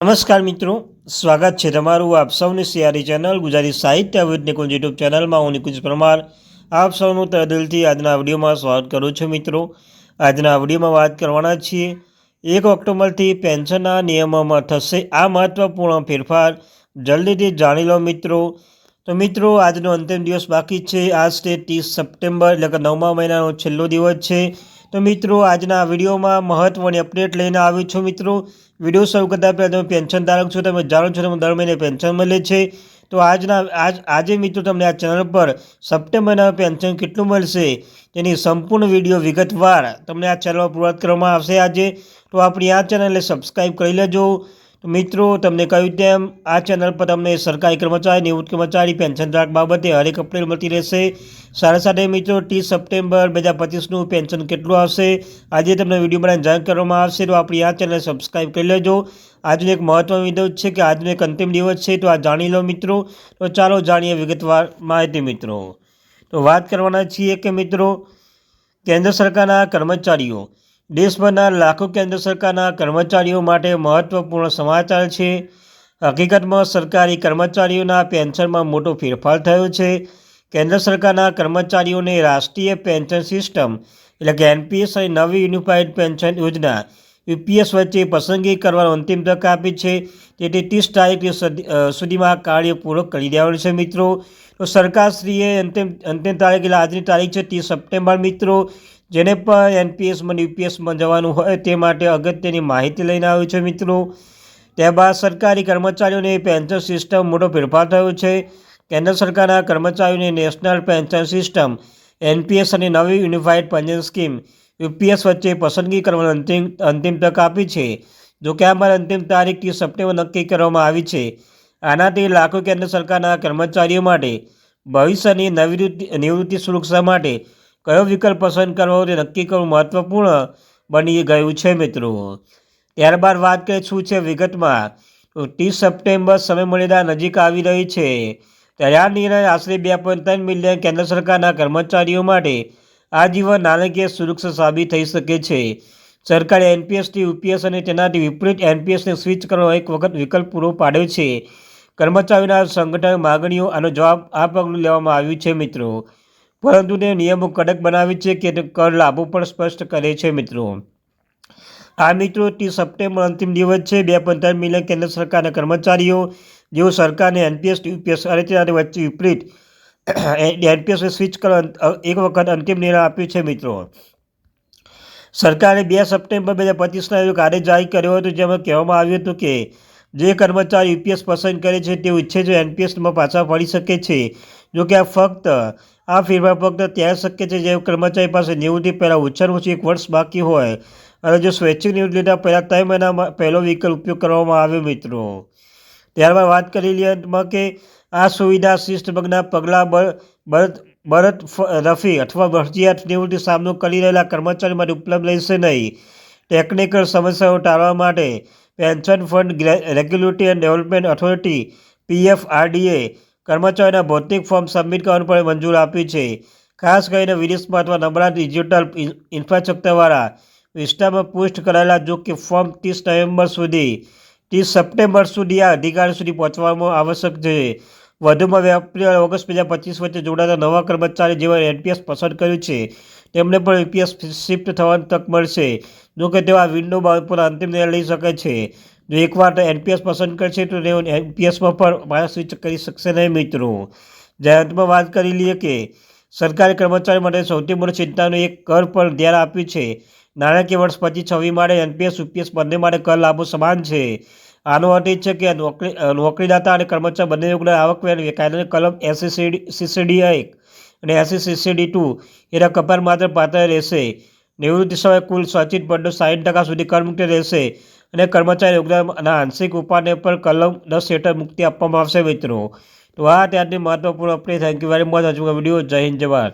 નમસ્કાર મિત્રો, સ્વાગત છે તમારું આપ સૌની સિયારી ચેનલ ગુજરાતી સાહિત્ય વિદ નિકુંજ યુટ્યુબ ચેનલમાં હું નિકુંજ પરમાર. આપ સૌનું તહે દિલથી આજના વિડીયોમાં સ્વાગત કરું છું મિત્રો. આજના વિડીયોમાં વાત કરવાના છીએ, એક ઓક્ટોબરથી પેન્શનના નિયમોમાં થશે આ મહત્ત્વપૂર્ણ ફેરફાર. જલ્દીથી જાણી લો મિત્રો. તો મિત્રો, આજનો અંતિમ દિવસ બાકી છે. આજ તે ત્રીસ સપ્ટેમ્બર, એટલે કે નવમા મહિનાનો છેલ્લો દિવસ છે. તો મિત્રો, આજના વિડીયોમાં મહત્ત્વની અપડેટ લઈને આવ્યો છું મિત્રો. વીડિયો શરૂ કરતા પહેલાં તમે પેન્શન ધારક છો, તમે જાણો છો તમે દર મહિને પેન્શન મળે છે. તો આજના, આજ, આજે મિત્રો તમને આ ચેનલ પર સપ્ટેમ્બરના પેન્શન કેટલું મળશે તેની સંપૂર્ણ વીડિયો વિગતવાર તમને આ ચેનલમાં પૂરત કરવામાં આવશે આજે. તો આપણી આ ચેનલને સબસ્ક્રાઈબ કરી લેજો. તો મિત્રો, તમને કહ્યું તેમ, આ ચેનલ પર તમને સરકારી કર્મચારી નિવૃત્ત કર્મચારી પેન્શન ધારક બાબતે હરેક અપડેટ મળતી રહેશે. સાથે સાથે મિત્રો, ત્રીસ સપ્ટેમ્બર બે હજાર પચીસનું પેન્શન કેટલું આવશે? આજે તમને વીડિયો બનાવીને જાણ કરવામાં આવશે, તો આપણી આ ચેનલ સબસ્ક્રાઈબ કરી લેજો. આજનો એક મહત્વનો વીડિયો છે કે આજનો એક અંતિમ દિવસ છે, તો આ જાણી લો મિત્રો. તો ચાલો જાણીએ વિગતવાર માહિતી મિત્રો. તો વાત કરવાના છીએ કે મિત્રો, કેન્દ્ર સરકારના કર્મચારીઓ દેશભરના લાખો કેન્દ્ર સરકારના કર્મચારીઓ માટે મહત્ત્વપૂર્ણ સમાચાર છે. હકીકતમાં સરકારી કર્મચારીઓના પેન્શનમાં મોટો ફેરફાર થયો છે. કેન્દ્ર સરકારના કર્મચારીઓને રાષ્ટ્રીય પેન્શન સિસ્ટમ, એટલે કે એનપીએસ અને નવી યુનિફાઈડ પેન્શન યોજના, યુપીએસ વચ્ચે પસંદગી કરવાનો અંતિમ તક આપી છે. તેથી ત્રીસ તારીખ સુધીમાં કાર્ય પૂર્ણ કરી દેવાનું છે મિત્રો. તો સરકારશ્રીએ અંતિમ અંતિમ તારીખ, એટલે આજની તારીખ છે, ત્રીસ સપ્ટેમ્બર મિત્રો. જેને પણ એનપીએસમાં યુપીએસમાં જવાનું હોય તે માટે અગત્યની માહિતી લઈને આવ્યું છે મિત્રો. ત્યારબાદ સરકારી કર્મચારીઓની પેન્શન સિસ્ટમ મોટો ફેરફાર થયો છે. કેન્દ્ર સરકારના કર્મચારીઓની નેશનલ પેન્શન સિસ્ટમ એનપીએસ અને નવી યુનિફાઈડ પેન્શન સ્કીમ યુપીએસ વચ્ચે પસંદગી કરવાની અંતિમ અંતિમ તક આપી છે. જો કે આમાં અંતિમ તારીખ ત્રીસ સપ્ટેમ્બર નક્કી કરવામાં આવી છે. આનાથી લાખો કેન્દ્ર સરકારના કર્મચારીઓ માટે ભવિષ્યની નવી નિવૃત્તિ સુરક્ષા માટે કયો વિકલ્પ પસંદ કરવો તે નક્કી કરવું મહત્ત્વપૂર્ણ બની ગયું છે મિત્રો. ત્યારબાદ વાત કરીએ શું છે વિગતમાં. ત્રીસ સપ્ટેમ્બર સમયમર્યાદા નજીક આવી રહી છે. ત્યારે આ નિર્ણય આશરે બે પોઈન્ટ ત્રણ મિલિયન કેન્દ્ર સરકારના કર્મચારીઓ માટે આજીવન નાણાકીય સુરક્ષા સાબિત થઈ શકે છે. સરકારે એનપીએસથી યુપીએસ અને તેનાથી વિપરીત એનપીએસને સ્વિચ કરવાનો એક વખત વિકલ્પ પૂરો પાડ્યો છે. કર્મચારીઓના સંગઠન માગણીઓ આનો જવાબ આ પગલું લેવામાં આવ્યું છે મિત્રો. પરંતુ તે નિયમો કડક બનાવી છે કે કર લાભો પણ સ્પષ્ટ કરે છે, મિત્રો. આ મિત્રો ત્રીસ સપ્ટેમ્બર અંતિમ દિવસ છે. બે પંદર મિલિયન કેન્દ્ર સરકારના કર્મચારીઓ, જેઓ સરકારને એનપીએસ, યુપીએસ અને તેના વચ્ચે વિપરીત એનપીએસને સ્વિચ કરવા એક વખત અંતિમ નિર્ણય આપ્યો છે, મિત્રો. સરકારે બે સપ્ટેમ્બર બે હજાર પચીસના આદેશ જારી કર્યો હતો, જેમાં કહેવામાં આવ્યું હતું કે જે કર્મચારી યુપીએસ પસંદ કરે છે, તેઓ ઈચ્છે છે એનપીએસમાં પાછા ફરી શકે છે. જોકે આ ફક્ત આ ફેરફાર ફક્ત ત્યારે શક્ય છે જ્યારે કર્મચારી પાસે નિવૃત્તિ પહેલાં ઓછામાં ઓછી એક વર્ષ બાકી હોય. અને જો સ્વૈચ્છિક નિવૃત્તિ લીધા પહેલાં ત્રણ મહિનામાં પહેલો વિકલ્પ ઉપયોગ કરવામાં આવ્યો મિત્રો. ત્યારબાદ વાત કરી લઈએ કે આ સુવિધા શિસ્તભંગના પગલાં બરત બરત રફી અથવા ફરજિયાત નિવૃત્તિ સામનો કરી રહેલા કર્મચારી માટે ઉપલબ્ધ રહેશે નહીં. ટેકનિકલ સમસ્યાઓ ટાળવા માટે pension fund regulatory and development authority PFRDA કર્મચારીના ભૌતિક ફોર્મ સબમિટ કરવાનું પણ મંજૂર આપી છે. ખાસ કરીને વિદેશમાં અથવા નબળા ડિજિટલ ઇન્ફ્રાસ્ટ્રક્ચરવાળા વિસ્તારમાં પુષ્ટ કરાયેલા જો કે ફોર્મ ત્રીસ નવેમ્બર સુધી, ત્રીસ સપ્ટેમ્બર સુધી આ અધિકારી સુધી પહોંચવામાં આવશ્યક છે. વધુમાં એપ્રિલ ઓગસ્ટ બે હજાર પચીસ વચ્ચે જોડાતા નવા કર્મચારી જેવા એનપીએસ પસંદ કર્યું છે, તેમને પણ યુપીએસ શિફ્ટ થવાની તક મળશે, જોકે તેઓ આ વિન્ડો પર અંતિમ નિર્ણય લઈ શકે છે. જો એકવાર એનપીએસ પસંદ કરશે તો તેઓ એનપીએસમાં પણ પાછા સ્વિચ કરી શકશે નહીં મિત્રો. જ્યારે અંતમાં વાત કરી લઈએ કે સરકારી કર્મચારી માટે સૌથી મોટી ચિંતાનું એક કર પર ધ્યાન આપ્યું છે. નાણાકીય વર્ષ પચીસ છવ્વી માટે એનપીએસ યુપીએસ બંને માટે કર લાભો સમાન છે. આનો અર્થ એ છે કે નોકરી, નોકરીદાતા અને કર્મચારી બંને યોગના આવકવેર કલમ એસસીસીડી સીસીડી એક અને એસસી સીસીડી ટુ એના કપાર માત્ર પાત્ર રહેશે. નિવૃત્તિ સમયે કુલ સંચિત પડતો સાઠ ટકા સુધી કરમુક્ત રહેશે. અને કર્મચારી યોગદાનના આંશિક ઉપાયને પર કલમ દસ હેઠળ મુક્તિ આપવામાં આવશે મિત્રો. તો આ ત્યારની મહત્વપૂર્ણ update thank you very much હજુ વીડિયો જય હિન્દ જવાહર